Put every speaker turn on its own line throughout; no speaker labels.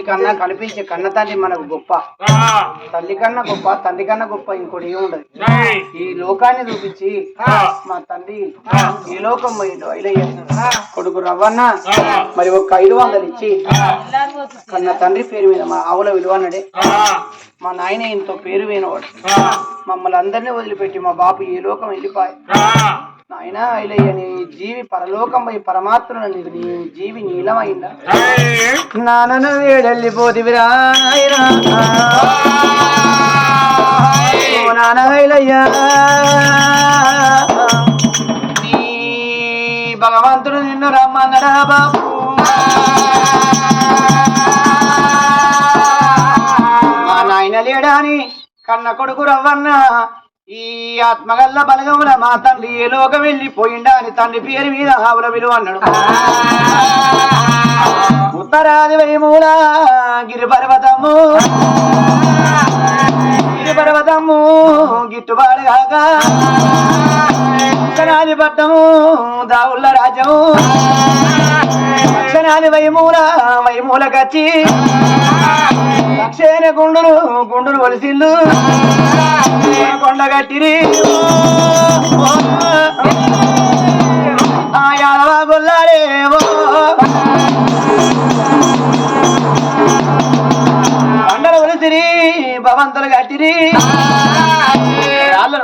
కన్నా కనిపించే కన్న తల్లి మనకు గొప్ప. తల్లి కన్నా గొప్ప తండ్రి కన్నా గొప్ప ఇంకోటి ఏముండదు ఈ లోకాన్ని చూపించి మా తండ్రి ఈ లోకం కొడుకు రవ్వన్న మరి ఒక ఐదు వందలు ఇచ్చి కన్న తండ్రి పేరు మీద మా ఆవుల విలువ మా నాయన ఇంతో పేరు వేనవాడు. మమ్మల్ని అందరినీ వదిలిపెట్టి మా బాబు ఈ లోకం వెళ్ళిపోయి ఆయన ఐలయ్య నీ జీవి పరలోకం పోయి పరమాత్మ నీ జీవి నీలమైందా? నానను వేడెళ్ళిపోతివిరా నాన్న ఐలయ్య నీ భగవంతుడు నిన్ను రమ్మన్నడా బాబు? మా నాయన లేడాని కన్న కొడుకు రవ్వన్నా? ఈ ఆత్మగల్ల బలగముల మా తండ్రి ఏ లోకం వెళ్ళిపోయిండా అని తండ్రి పేరు మీద ఆవుల విలువ అన్నాడు. ఉత్తరాది వైమూల గిరిపర్వతము పర్వతము పర్వతము గిట్టుబాటు కాక ఉత్తరాది పట్టము దావుళ్ళ రాజ్యము దక్షిణాది వైమూల వైమూల కచ్చి దక్షిణ గుండులు గుండులు వలిసిల్లు. కొండ కట్టిరి. ఆ కొండలు వలిసిరి భవంతులు కట్టిరి.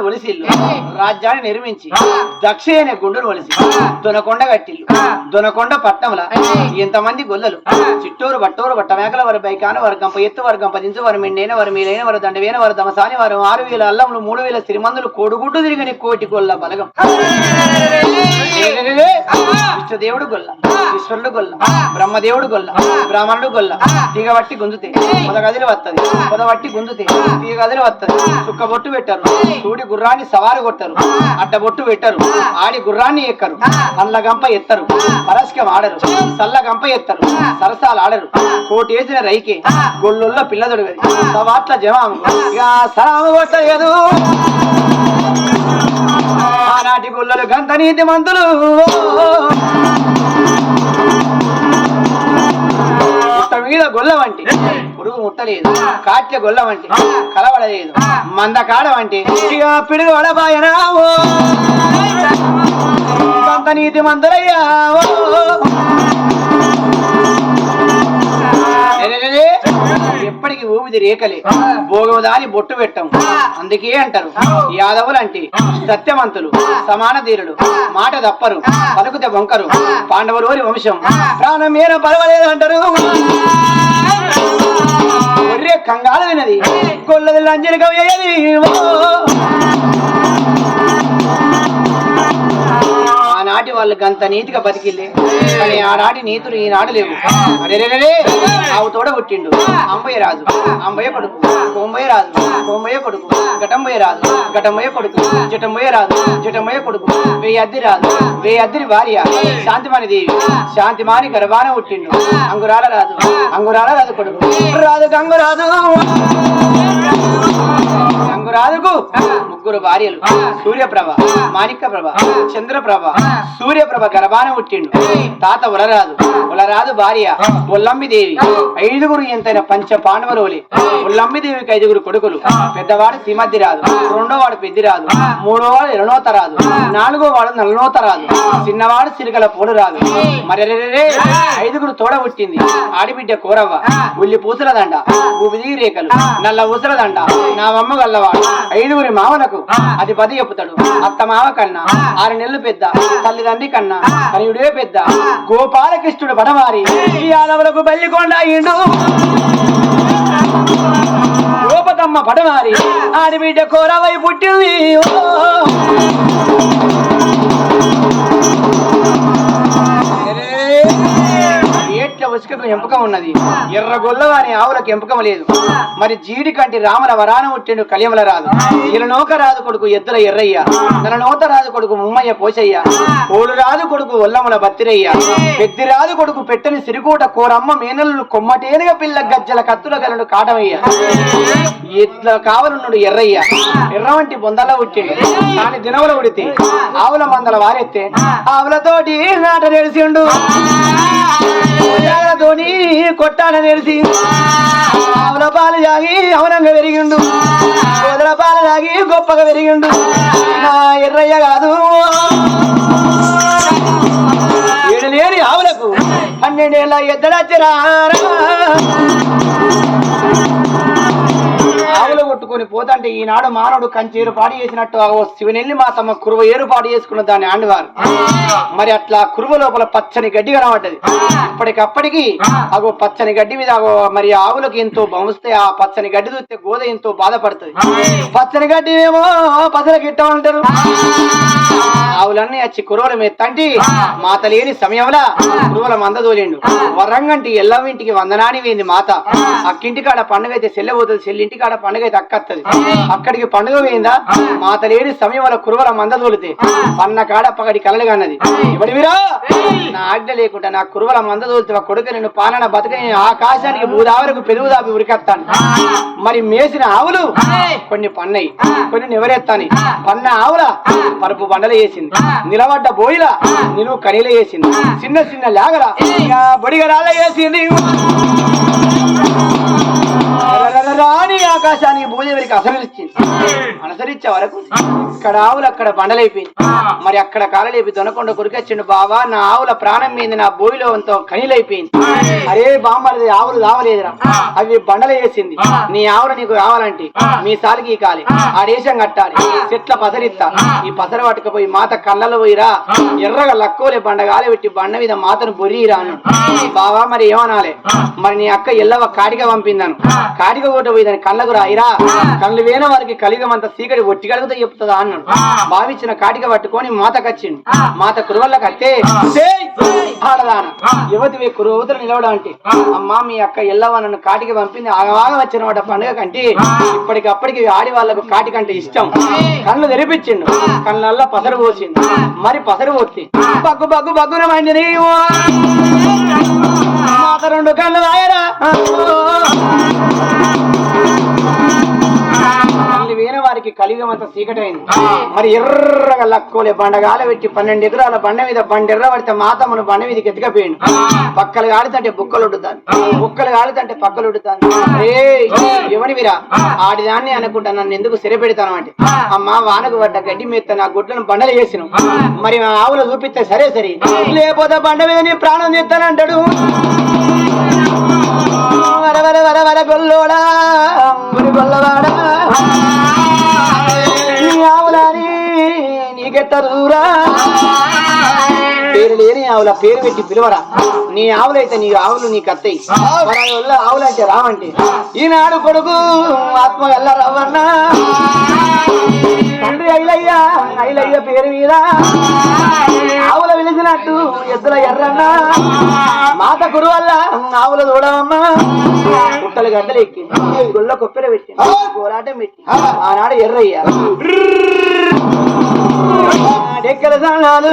ఒలిసిల్లు. రాజ్యాన్ని నిర్మించి దక్షిణ గుండును ఒలిసి దొనకొండ కట్టిల్లు. దొనకొండ పట్టంల ఎంతమంది గొల్లలు. చిట్టూరు బట్టూరు బట్ట మేకల వారి బైకాన వారి గంప ఎత్తు వారి గంప దించు వారి మెండైన వారి మీలైన వారి దండవేన వారి దమసాని వారు ఆరు వేల అల్లములు మూడు వేల సిరిమందులు కోడుగుడ్డు తిరిగని కోటి గొల్ల బలగం. విష్ణుదేవుడు గొల్ల ఈశ్వరుడు గొల్ల బ్రహ్మదేవుడు గొల్ల బ్రాహ్మణుడు గొల్ల దిగబట్టి గుంజుతే పొదగదిలి వత్తది పొదబట్టి గుంజుతే దిగగదిలి వత్తది చుక్క బొట్టు పెట్టరు గుర్రాన్ని సవారు కొట్టరు. అడ్డ బొట్టు పెట్టరు. ఆడి గుర్రాన్ని ఎక్కరు. పండ్ల గంప ఎత్తరు. పరస్కం ఆడరు. సల్ల గంప ఎత్తరు. సరసాలు ఆడరు. కోటి వేసిన రైకే. గొల్లుల్లో పిల్లదొడు సవాట్ల జమాము ఇక సలాము కొట్టలేదు. ఆనాటి గుల్లలు గంత నీతి మంతులు. మీద గొల్ల వంటి. పురుగు ముట్టలేదు. కాట్య గొల్ల వంటి కలవడలేదు. మంద కాడ వంటి ఇక పిడుగు గంత నీతి ఎలెలెలే, ఎప్పటికి ఊపిది రేకలే. భోగం దాని బొట్టు పెట్టం. అందుకే అంటారు. యాదవులు అంటే సత్యవంతులు సమాన ధీరుడు మాట తప్పరు పలుకుతే వంకరు పాండవులోని వంశం. ప్రాణం మీద పర్వాలేదు అంటారు. కంగాలు వినది. కొల్లది లంజని కవ్యది ఆనాటి వాళ్ళకి అంత నీతిగా బతికిల్లే. కానీ ఆనాటి నీతులు ఈనాడు లేవు. అరేరేరే ఆవు తోడ పుట్టిండు. అంబయ్య రాజు. అంబయ్య కొడుకు. కోంబయ్య రాజు. కోంబయ్య కొడుకు. ఘటంబయ్య రాజు. ఘటంబయ్య కొడుకు. జటంబయ్య రాజు. జటంబయ్య కొడుకు. వెయ్యి అద్ది రాజు. వెయ్యి అద్దిరి భార్య. శాంతిమాని దేవి. శాంతిమాని గర్భాన పుట్టిండు. అంగురాల రాజు. అంగురాల రాజు కొడుకు. రాజు గంగురాజు రంగురాజుకు ముగ్గురు భార్యలు. సూర్యప్రభ మాణిక్య ప్రభ చంద్రప్రభ. సూర్యప్రభ గర్భాన పుట్టిండు. తాత ఉలరాజు ఉలరాజు భార్య దేవి ఐదుగురు ఎంతైన పంచ ఉల్లమ్మి దేవికి ఐదుగురు కొడుకులు. పెద్దవాడు శ్రీమద్ది రాజు రెండో వాడు పెద్ది రాజు మూడో వాడు ఎరణోత రాజు నాలుగో వాడు నల్లనోత రాజు చిన్నవాడు సిరికల పోలు రాజు మరెరే ఐదుగురు తోడ పుట్టింది. ఆడిబిడ్డ కూరవ్వ. ఉల్లి పూసల దండ. ఉబిది రేఖలు నల్ల ఊసల దండ. నా అమ్మ గల్లవాడు. ఐదుగురి మామలకు అది పది చెప్పుతాడు. అత్త మామ కన్నా ఆరు నెలలు పెద్ద తల్లిదండ్రి కన్నా కనియుడే పెద్ద గోపాలకృష్ణుడు పడవారి ఈ ఆడవులకు బల్లికొండ అయ్యిండు. గోపతమ్మ పడవారి ఆడిబిడ్డ కోరవై పుట్టింది. ఓ. ఏట్ల ఉన్నది. ఎర్ర గొల్లవాని ఆవులకు ఎంపకం లేదు. మరి జీడి కంటి రామల వరాన ఉట్టిండు కలియమల రాదు ఇలనోక రాదు కొడుకు ఎద్దుల ఎర్రయ్య. నలనోత రాదు కొడుకు ముమ్మయ్య పోసయ్య ఓడు రాదు కొడుకు ఒల్లముల బత్తిరయ్య. పెద్ది రాదు కొడుకు పెట్టని సిరికోట కోరమ్మ మేనల్లు కొమ్మటేనుగ పిల్ల గజ్జల కత్తుల గలను కాటమయ్య. ఇట్లా కావలున్నాడు ఎర్రయ్య. ఎర్ర వంటి బొందల పుట్టిండు. కానీ దినముల ఉడితే ఆవుల మందల వారెత్తే ఆవులతోటి నాట తెలిసిండు ధోని కొట్టాన తెలిసి ఆవుల పాలు తాగి అవనంగా పెరిగిండు. గోదల పాలు తాగి గొప్పగా పెరిగిండు. నా ఎర్రయ్య కాదు. ఏడు లేని ఆవులకు పన్నెండేళ్ళ ఎద్దడచ్చరా ఆవులు కొట్టుకొని పోతంటే ఈనాడు మానవుడు కంచేరు పాడు చేసినట్టు శివనెల్లి మా తమ కురువ ఏరుపాటు చేసుకున్న దాన్ని ఆండవారు. మరి అట్లా కురువ లోపల పచ్చని గడ్డి కనబడ్డది. అప్పటికప్పటికి అగో పచ్చని గడ్డి మీద అగో మరి ఆవులకు ఎంతో బొంస్తే ఆ పచ్చని గడ్డి చూస్తే గోద ఎంతో బాధపడుతుంది. పచ్చని గడ్డి ఏమో పసల గిట్ట ఉంటారు? ఆవులన్నీ వచ్చి కురువల మీద తంటి మాత లేని సమయంలో కురువల మంద తోలిండు. వరంగంటి ఎల్లవింటికి వందనాని వేంది మాత. అక్కింటి కాడ పండుగ అయితే సెల్లె పోతుంది చెల్లింటి కాడ పండుగ అయితే అక్కత్తది అక్కడికి పండుగ పోయిందా? మాత లేని సమయంలో కురువల మంద తోలితే పన్న కాడ పగడి కలలు కన్నది ఇవడివిరా నా ఆజ్ఞ లేకుండా నా కురువల మంద తోలితే ఆ కొడుకు నేను పాలన బతకని ఆకాశానికి భూదావరకు పెరుగు దాపి ఉరికెత్తాను. మరి మేసిన ఆవులు కొన్ని పన్నయి కొన్ని నివరెత్తాని. పన్న ఆవుల పరుపు బండలు వేసింది. నిలబడ్డ బోయిల నిలువు కనీల వేసింది. చిన్న చిన్న లాగల బొడిగరాల వేసింది. రాని ఆకాశానికి భూదేవికి అసలిచ్చింది అనుసరించే వరకు ఇక్కడ ఆవులు అక్కడ బండలైపోయింది. మరి అక్కడ కాలలేపి దొనకొండ కొరికొచ్చిండు బావా నా ఆవుల ప్రాణం మీద నా బోయిలో ఎంతో కనీలైపోయింది అరే బామ్మది ఆవులు రావలేదురా. అవి బండలు వేసింది. నీ ఆవులు నీకు కావాలంటే మీ సాలికి కాలి. ఆ. దేశం కట్టాలి. చెట్ల పసరిస్తా. ఈ పసర పట్టుకపోయి మాత కళ్ళలో పోయిరా. ఎర్రగా లక్కోలే బండ గాలి పెట్టి బండ మీద మాతను బొర్రిరా అన్నాడు. బావా మరి ఏమనాలి? మరి నీ అక్క ఎల్లవ కాటిక పంపిందాను. కాటిక పోయి దాని కళ్ళకు రాయిరా? కళ్ళు వేన వారికి కలిగమంత సీకటి ఒట్టి కలుగుతా చెప్తుందా అన్నాడు. భావించిన కాటిక పట్టుకొని మాత కచ్చిండు. మాత కురువల్ల కత్తే ఆడదాన. యువతి కురువతలు నిలవడం అంటే అమ్మా మీ అక్క ఎల్లవ నన్ను కాటికి పంపింది. ఆగవాగ వచ్చిన వాట పండుగ కంటే ఇప్పటికప్పటికి ఆడి వాళ్ళకు కాటికంటే ఇష్టం. కళ్ళు తెరిపించిండు. కళ్ళల్లో పసరు పోసిండు. మరి పసరు పోతే. బగ్గు బగ్గు బగ్గున మండిని మాత రెండు కళ్ళు రాయరా. వేరే వారికి కలిగమంత చీకటైంది. మరి ఎర్రగా లక్కోలే బండగాల పెట్టి పన్నెండు ఎకరాల బండ మీద బండ ఎర్ర పడితే మాతమ్మను బండ మీదకి ఎత్తుకపోయిండు. పక్కలు కాలుతంటే బుక్కలు ఉడుతాను బుక్కలు కాలుతంటే పక్కలు ఉడుతాను ఏ ఎవని విరా ఆడిదాన్ని అనుకుంటా నన్ను ఎందుకు సిర పెడతాను అంటే అమ్మా వానకు పడ్డ గడ్డి మీద నా గుడ్లను బండలు వేసిన మరి మా ఆవులు చూపిస్తే సరే సరే. లేకపోతే బండ మీద నీ ప్రాణం తీస్తానంటాడు వర వర వర వర గొల్లోడా. గురి గొల్లవాడా. పెట్టరురా పేరు లేని ఆవుల పేరు పెట్టి పిలువరా. నీ ఆవులైతే నీ ఆవులు నీకు అత్తయి మన వల్ల ఆవులంటే రావంటే. ఈనాడు కొడుకు ఆత్మ ఎల్ల రవ్వన్నా తండ్రి ఐలయ్య ఐలయ్య పేరు మీద ఆవుల వెలిసినట్టు ఎద్దుల ఎర్రన్న. మాత గురు వల్ల ఆవుల చూడవమ్మా పుట్టలు గడ్డలు ఎక్కి గుళ్ళ కొప్పెర పెట్టి కోలాటం పెట్టి. ఆనాడు ఎర్రయ్య. డెక్కల సానాలు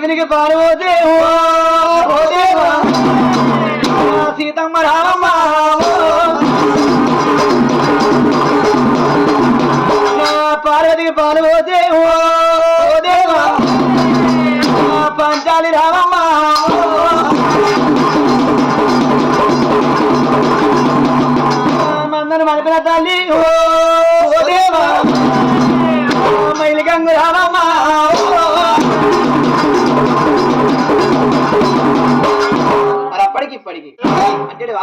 శివునికి పార్వతే దేవా సీతమ్మ రామ పార్వతికి పార్వతే ఓ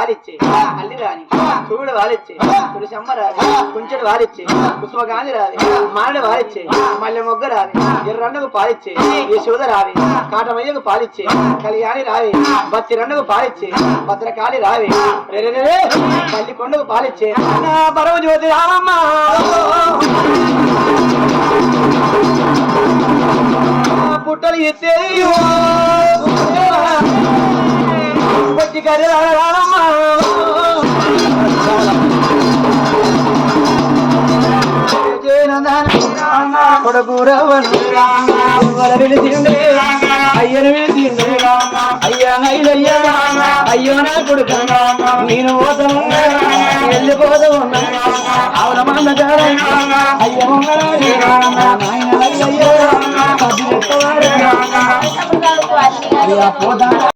అంటే వాలిచ్చే అల్లి రాని చూడు వాలిచ్చే. తులసమ్మ రావి కుంచెడు వాలిచ్చే. పుష్పగాంధి రావి మానడు వాలిచ్చే. మల్లె మొగ్గ రావి ఎర్రన్నకు పాలిచ్చే. యశోద రావి కాటమయ్యకు పాలిచ్చే. కళ్యాణి రావి బత్తి రెండుకు పాలిచ్చే. భద్రకాళి రావి రే రే రే రే, పల్లి కొండకు పాలిచ్చే నా పరమ జ్యోతి రామమ్మ పుట్టలు ఎత్తేది వచ్చి కర్రీ రామమ్మ అయ్యను పిలిచిండే అయ్యా అయ్యయ్యా అయ్యో నా కొడుక నేను పోతాను వెళ్ళిపోతూ ఉన్నా మంద అయ్యో నాయన పోతా